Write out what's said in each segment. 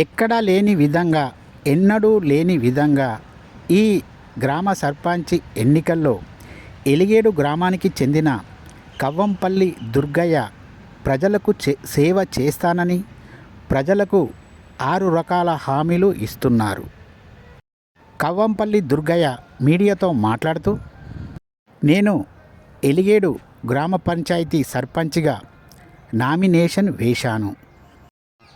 ఎక్కడా లేని విధంగా ఎన్నడూ లేని విధంగా ఈ గ్రామ సర్పంచ్ ఎన్నికల్లో ఎలిగేడు గ్రామానికి చెందిన కవ్వంపల్లి దుర్గయ్య ప్రజలకు చే సేవ చేస్తానని ప్రజలకు ఆరు రకాల హామీలు ఇస్తున్నారు. కవ్వంపల్లి దుర్గయ్య మీడియాతో మాట్లాడుతూ నేను ఎలిగేడు గ్రామ పంచాయతీ సర్పంచ్గా నామినేషన్ వేశాను.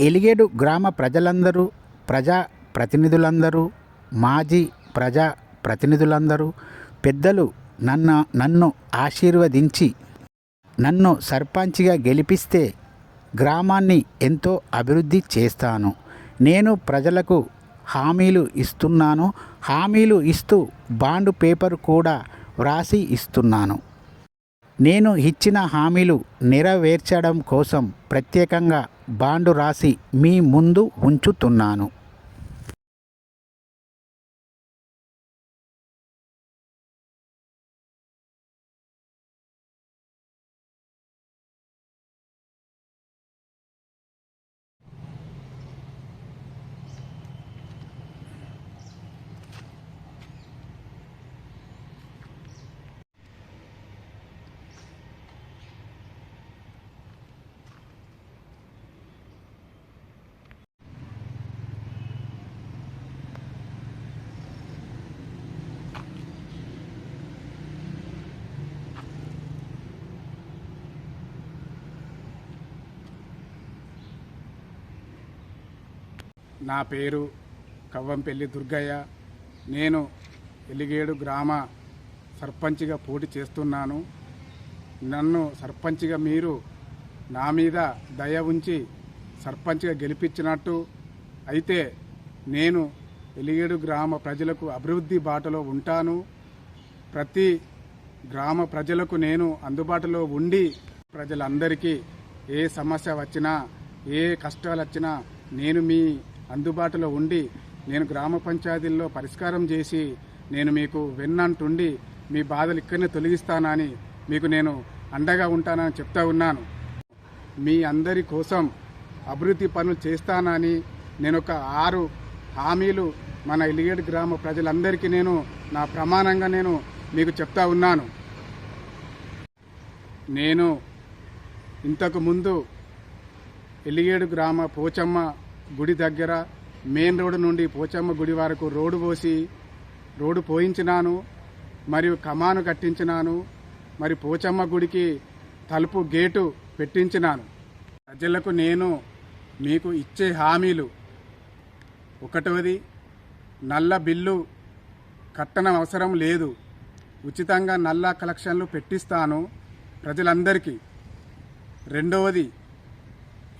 ఎలిగేడు గ్రామ ప్రజలందరూ ప్రజా ప్రతినిధులందరూ మాజీ ప్రజా ప్రతినిధులందరూ పెద్దలు నన్ను నన్ను ఆశీర్వదించి నన్ను సర్పంచ్గా గెలిపిస్తే గ్రామాన్ని ఎంతో అభివృద్ధి చేస్తాను. నేను ప్రజలకు హామీలు ఇస్తున్నాను. హామీలు ఇస్తూ బాండ్ పేపర్ కూడా వ్రాసి ఇస్తున్నాను. నేను ఇచ్చిన హామీలు నెరవేర్చడం కోసం ప్రత్యేకంగా బాండు రాసి మీ ముందు ఉంచుతున్నాను. నా పేరు కవ్వంపల్లి దుర్గయ్య. నేను ఎలిగేడు గ్రామ సర్పంచ్గా పోటీ చేస్తున్నాను. నన్ను సర్పంచ్గా మీరు నా మీద దయ ఉంచి సర్పంచ్గా గెలిపించినట్టు. అయితే నేను ఎలిగేడు గ్రామ ప్రజలకు అభివృద్ధి బాటలో ఉంటాను. ప్రతి గ్రామ ప్రజలకు నేను అందుబాటులో ఉండి ప్రజలందరికీ ఏ సమస్య వచ్చినా ఏ కష్టాలు వచ్చినా నేను మీ అందుబాటులో ఉండి నేను గ్రామ పంచాయతీల్లో పరిష్కారం చేసి నేను మీకు వెన్నంటుండి మీ బాధలు ఇక్కడనే తొలగిస్తానని మీకు నేను అండగా ఉంటానని చెప్తా ఉన్నాను. మీ అందరి కోసం అభివృద్ధి పనులు చేస్తానని నేను ఒక ఆరు హామీలు మన ఇలిగేడు గ్రామ ప్రజలందరికీ నేను నా ప్రమాణంగా నేను మీకు చెప్తా ఉన్నాను. నేను ఇంతకు ముందు ఎలిగేడు గ్రామ పోచమ్మ గుడి దగ్గర మెయిన్ రోడ్డు నుండి పోచమ్మ గుడి వరకు రోడ్డు పోసి రోడ్డు పోయించినాను మరియు కమాను కట్టించినాను మరి పోచమ్మ గుడికి తలుపు గేటు పెట్టించినాను. ప్రజలకు నేను మీకు ఇచ్చే హామీలు. ఒకటవది నల్ల బిల్లు కట్టన అవసరం లేదు. ఉచితంగా నల్ల కలెక్షన్లు పెట్టిస్తాను ప్రజలందరికీ. రెండవది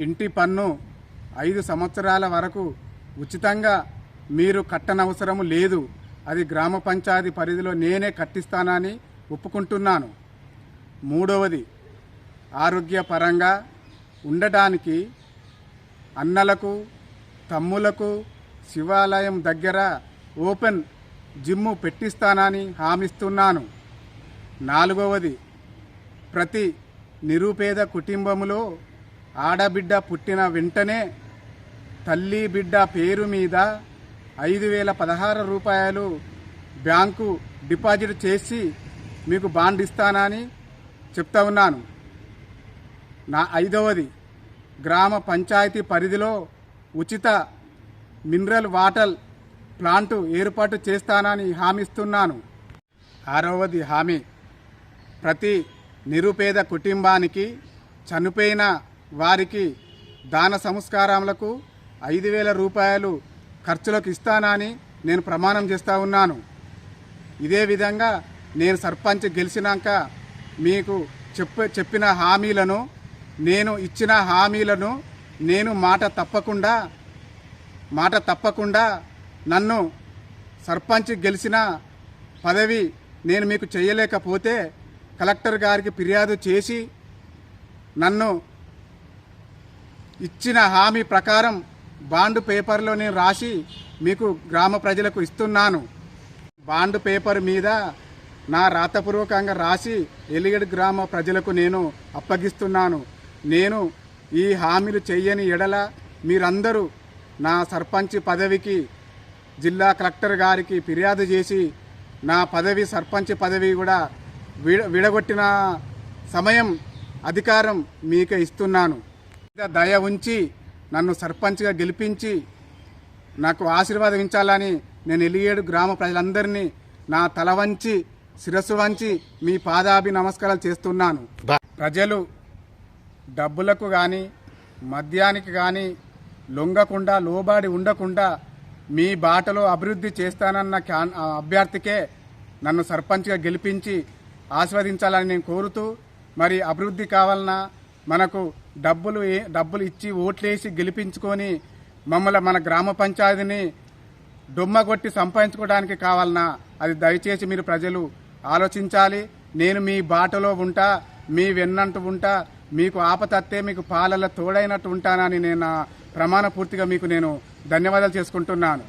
ఇంటి పన్ను ఐదు సంవత్సరాల వరకు ఉచితంగా మీరు కట్టనవసరం లేదు. అది గ్రామ పంచాయతీ పరిధిలో నేనే కట్టిస్తానని ఒప్పుకుంటున్నాను. మూడవది ఆరోగ్యపరంగా ఉండటానికి అన్నలకు తమ్ములకు శివాలయం దగ్గర ఓపెన్ జిమ్ము పెట్టిస్తానని హామీస్తున్నాను. నాలుగవది ప్రతి నిరుపేద కుటుంబములో ఆడబిడ్డ పుట్టిన వెంటనే తల్లి బిడ్డ పేరు మీద ఐదు వేల పదహారు రూపాయలు బ్యాంకు డిపాజిట్ చేసి మీకు బాండ్ ఇస్తానని చెప్తా ఉన్నాను. నా ఐదవది గ్రామ పంచాయతీ పరిధిలో ఉచిత మినరల్ వాటర్ ప్లాంటు ఏర్పాటు చేస్తానని హామీస్తున్నాను ఆరవది హామీ ప్రతి నిరుపేద కుటుంబానికి చనిపోయిన వారికి దాన సంస్కారములకు ఐదు వేల రూపాయలు ఖర్చులకు ఇస్తానని నేను ప్రమాణం చేస్తూ ఉన్నాను. ఇదే విధంగా నేను సర్పంచ్ గెలిచినాక మీకు చెప్ప చెప్పిన హామీలను నేను ఇచ్చిన హామీలను నేను మాట తప్పకుండా మాట తప్పకుండా నన్ను సర్పంచ్ గెలిచిన పదవి నేను మీకు చేయలేకపోతే కలెక్టర్ గారికి ఫిర్యాదు చేసి నన్ను ఇచ్చిన హామీ ప్రకారం బాండ్ పేపర్లో నేను రాసి మీకు గ్రామ ప్రజలకు ఇస్తున్నాను. బాండ్ పేపర్ మీద నా రాతపూర్వకంగా రాసి ఎలిగడ్ గ్రామ ప్రజలకు నేను అప్పగిస్తున్నాను. నేను ఈ హామీలు చేయని ఎడల మీరందరూ నా సర్పంచ్ పదవికి జిల్లా కలెక్టర్ గారికి ఫిర్యాదు చేసి నా పదవి సర్పంచ్ పదవి కూడా విడ విడగొట్టిన సమయం అధికారం మీకే ఇస్తున్నాను. దయ ఉంచి నన్ను సర్పంచ్గా గెలిపించి నాకు ఆశీర్వాదించాలని నేను ఎలియేడు గ్రామ ప్రజలందరినీ నా తల వంచి శిరస్సు వంచి మీ పాదాభి నమస్కారాలు చేస్తున్నాను. ప్రజలు డబ్బులకు కానీ మద్యానికి కానీ లొంగకుండా లోబాడి ఉండకుండా మీ బాటలో అభివృద్ధి చేస్తానన్న అభ్యర్థికే నన్ను సర్పంచ్గా గెలిపించి ఆస్వాదించాలని నేను కోరుతూ మరి అభివృద్ధి కావాలన్నా మనకు డబ్బులు ఏ- డబ్బులు ఇచ్చి ఓట్లేసి గెలిపించుకొని మమ్మల్ని మన గ్రామ పంచాయతీని డొమ్మ కొట్టి సంపాదించుకోవడానికి కావాలన్నా అది దయచేసి మీరు ప్రజలు ఆలోచించాలి. నేను మీ బాటలో ఉంటా మీ వెన్నంటూ ఉంటా మీకు ఆపతత్తే మీకు పాలల తోడైనట్టు ఉంటానని నేను నా ప్రమాణ పూర్తిగా మీకు నేను ధన్యవాదాలు చేసుకుంటున్నాను.